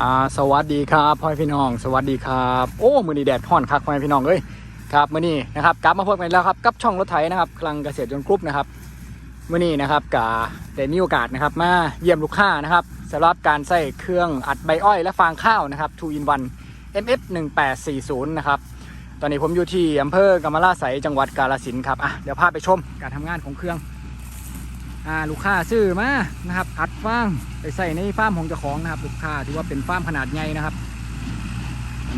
อ่าสวัสดีครับพ่อพี่น้อง สวัสดีครับโอ้มือนี้แดดห่อนคักพ่อพี่น้องเอ้ยครับมือนี้นะครับกลับมาพบกันแล้วครับกับช่องรถไถนะครับคลังเกษตรยนต์กรุ๊ปนะครับมือนี้นะครับกาได้มีโอกาสนะครับมาเยี่ยมลูกค้านะครับสำหรับการใส่เครื่องอัดใบอ้อยและฟางข้าวนะครับ2 in 1 MF 1840นะครับตอนนี้ผมอยู่ที่อำเภอกำมะลาไสจังหวัดกาฬสินธุ์ครับอะเดี๋ยวพาไปชมการทำงานของเครื่อง อ่าลูกค้าซื้อมานะครับอัดฟางไปใส่ในฟาร์มของเจ้าของนะครับ ลูกค้าถือว่าเป็นฟาร์มขนาดใหญ่นะครับ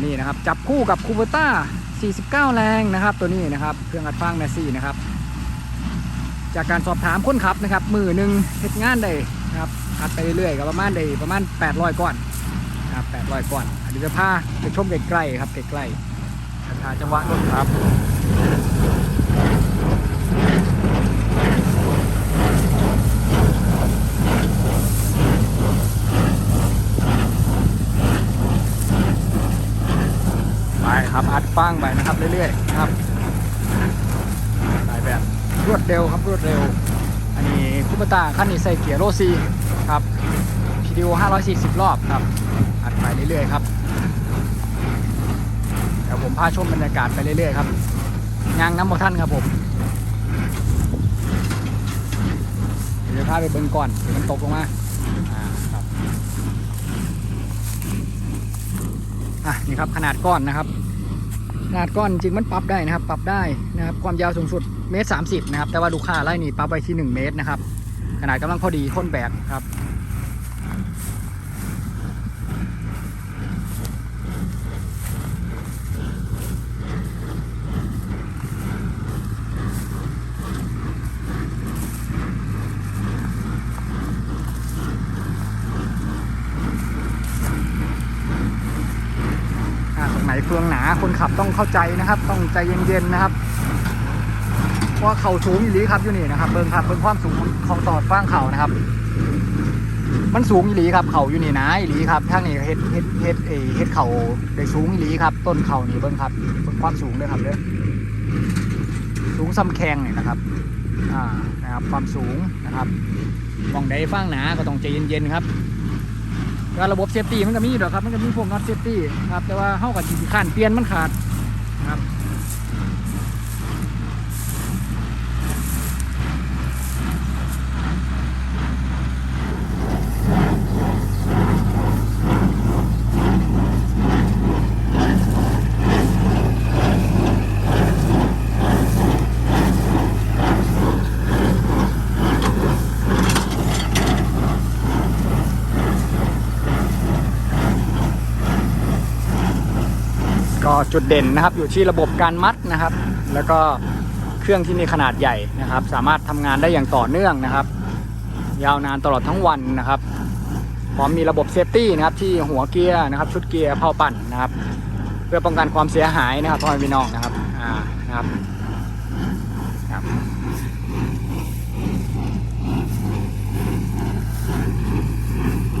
นี่นะครับจับคู่กับคูเบต้า 49 แรงนะครับ ตัวนี้นะครับเครื่องอัดฟางแมสซี่นะครับ จากการสอบถามคนขับนะครับมือหนึ่งเฮ็ดงานได้นะครับอัดไปเรื่อยๆกับประมาณได้ประมาณ 800 ก้อนนะครับ800 ก้อนอันนี้จะพาไปชมใกล้ๆครับใกล้ๆหาจังหวะรถครับ ไปครับอัดฟางไปนะครับเรื่อยๆครับไปแบบรวดเร็วครับรวดเร็ว อันนี้คุปตาขั้นนี้ใส่เกียร์โรซีครับพีดีโอ540 รอบครับ อัดไปเรื่อยๆครับเดี๋ยวผมพาชมบรรยากาศไปเรื่อยๆครับยางน้ำบอท่านครับผมเดี๋ยวพาไปเบิ่งก่อนเดี๋ยวมันตกลงมาครับ อะนี่ครับขนาดก้อนนะครับ ขนาดก้อนจริงมันปรับได้นะครับ ปรับได้นะครับความยาวสูงสุดเมตรสามสิบนะครับแต่ว่าลูกค้าไล่นี่ปรับไปที่หนึ่งเมตรนะครับ ขนาดกำลังพอดีค้นแบกครับ อ่าตรงไหน เฟืองหนาคนขับต้องเข้าใจนะครับ ต้องใจเย็นๆนะครับว่าเข่าสูงอีหลีครับอยู่นี่นะครับเบิ้งครับเบิ้งความสูงของตอดฟางเข่านะครับ มันสูงอีหลีครับเข่าอยู่นี่นะอีหลีครับทางนี้เฮ็ดเฮ็ดเฮ็ดเอเฮ็ดเข่าได้สูงอีหลีครับ ต้นเข่านี่เบิ้งครับเบิ้งความสูงเลยครับเด้อสูงซ้ำแข้งนี่นะครับอ่านะครับความสูงนะครับมองได้ฟางหนาก็ต้องใจเย็นๆครับ ก็ระบบเซฟตี้มันก็มีอยู่ดอกครับ มันก็มีพวกน็อตเซฟตี้ครับ แต่ว่าเฮากับจีขันเปลี่ยนมันขาดนะครับ ก็จุดเด่นนะครับอยู่ที่ระบบการมัดนะครับ แล้วก็เครื่องที่มีขนาดใหญ่นะครับ สามารถทำงานได้อย่างต่อเนื่องนะครับ ยาวนานตลอดทั้งวันนะครับพร้อมมีระบบเซฟตี้นะครับที่หัวเกียร์นะครับชุดเกียร์เผาปั่นนะครับ เพื่อป้องกันความเสียหายนะครับพ่อแม่พี่น้องนะครับอ่านะครับครับ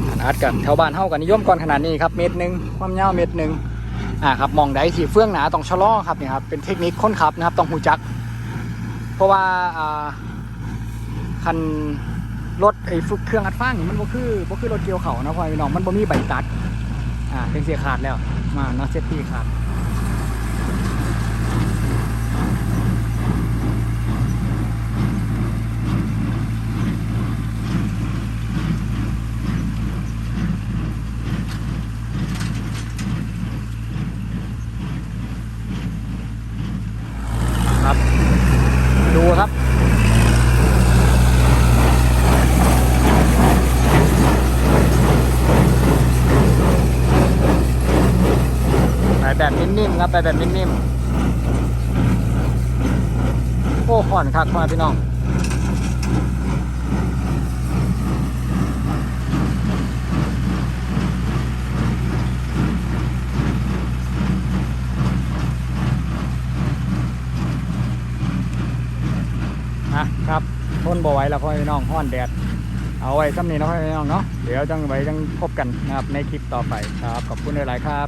ขนาดกันแถวบ้านเท่ากันนิยมก่อนขนาดนี้ครับเมตรหนึ่งความยาวเมตรหนึ่ง อ่าครับมองได้ที่เฟื่องหนาต้องชะลอครับเนี่ยครับเป็นเทคนิคค้นขับนะครับต้องหูจัก เพราะว่าอ่าคันรถไอ้ฟึกเครื่องอัดฟางนี่มันบ่คือบ่คือรถเกี่ยวเขานะพ่อพี่น้องมันบ่มีใบตัดอ่าเป็นเสียขาดแล้วมาเนาะเซฟตี้ขาดครับ ดูครับ ไปแบบนิ่มๆ ครับไปแบบนิ่มๆโอ้ผ่อนคักมาพี่น้องนะครับทนบ่ไหวแล้วพ่อพี่น้องห้อนแดด เอาไว้ซ้ำนี้นะพ่อพี่น้องเนาะเดี๋ยวจังไว้จังพบกันนะครับในคลิปต่อไปครับ ขอบคุณหลายๆครับ